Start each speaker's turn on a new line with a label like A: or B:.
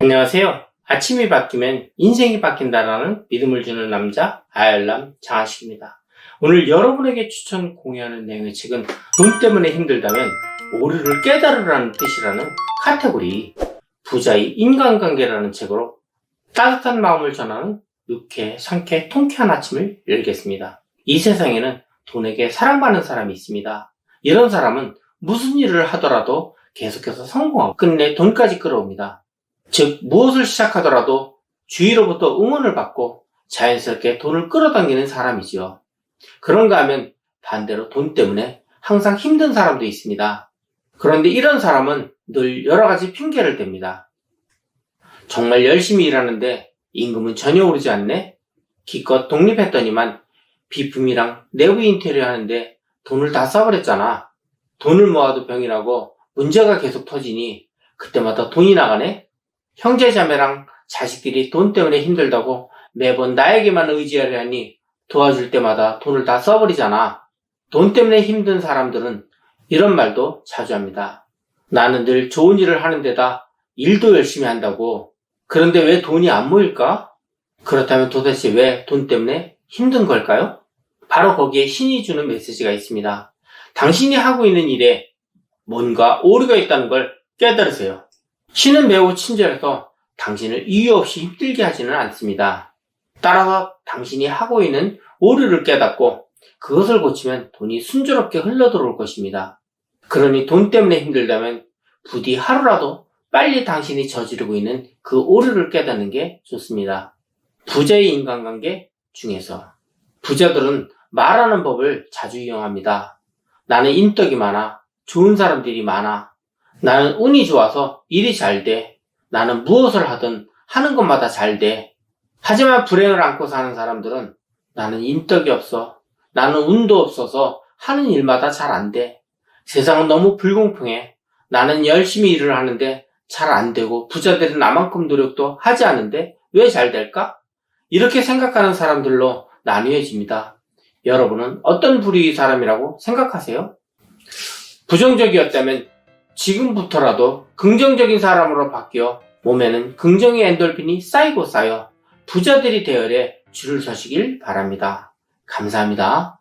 A: 안녕하세요. 아침이 바뀌면 인생이 바뀐다라는 믿음을 주는 남자 아열람 장하식입니다. 오늘 여러분에게 추천 공유하는 내용의 책은 돈 때문에 힘들다면 오류를 깨달으라는 뜻이라는 카테고리 부자의 인간관계라는 책으로 따뜻한 마음을 전하는 유쾌, 상쾌, 통쾌한 아침을 열겠습니다. 이 세상에는 돈에게 사랑받는 사람이 있습니다. 이런 사람은 무슨 일을 하더라도 계속해서 성공하고 끝내 돈까지 끌어옵니다. 즉 무엇을 시작하더라도 주위로부터 응원을 받고 자연스럽게 돈을 끌어당기는 사람이지요. 그런가 하면 반대로 돈 때문에 항상 힘든 사람도 있습니다. 그런데 이런 사람은 늘 여러 가지 핑계를 댑니다. 정말 열심히 일하는데 임금은 전혀 오르지 않네? 기껏 독립했더니만 비품이랑 내부 인테리어 하는데 돈을 다 써버렸잖아. 돈을 모아도 병이라고 문제가 계속 터지니 그때마다 돈이 나가네? 형제자매랑 자식들이 돈 때문에 힘들다고 매번 나에게만 의지하려 하니 도와줄 때마다 돈을 다 써버리잖아. 돈 때문에 힘든 사람들은 이런 말도 자주 합니다. 나는 늘 좋은 일을 하는 데다 일도 열심히 한다고. 그런데 왜 돈이 안 모일까? 그렇다면 도대체 왜 돈 때문에 힘든 걸까요? 바로 거기에 신이 주는 메시지가 있습니다. 당신이 하고 있는 일에 뭔가 오류가 있다는 걸 깨달으세요. 신은 매우 친절해서 당신을 이유 없이 힘들게 하지는 않습니다. 따라서 당신이 하고 있는 오류를 깨닫고 그것을 고치면 돈이 순조롭게 흘러들어올 것입니다. 그러니 돈 때문에 힘들다면 부디 하루라도 빨리 당신이 저지르고 있는 그 오류를 깨닫는 게 좋습니다. 부자의 인간관계 중에서 부자들은 말하는 법을 자주 이용합니다. 나는 인덕이 많아. 좋은 사람들이 많아. 나는 운이 좋아서 일이 잘 돼. 나는 무엇을 하든 하는 것마다 잘 돼. 하지만 불행을 안고 사는 사람들은 나는 인덕이 없어. 나는 운도 없어서 하는 일마다 잘 안 돼. 세상은 너무 불공평해. 나는 열심히 일을 하는데 잘 안 되고 부자들은 나만큼 노력도 하지 않은데 왜 잘 될까? 이렇게 생각하는 사람들로 나뉘어집니다. 여러분은 어떤 부류의 사람이라고 생각하세요? 부정적이었다면 지금부터라도 긍정적인 사람으로 바뀌어 몸에는 긍정의 엔돌핀이 쌓이고 쌓여 부자들이 대열에 줄을 서시길 바랍니다. 감사합니다.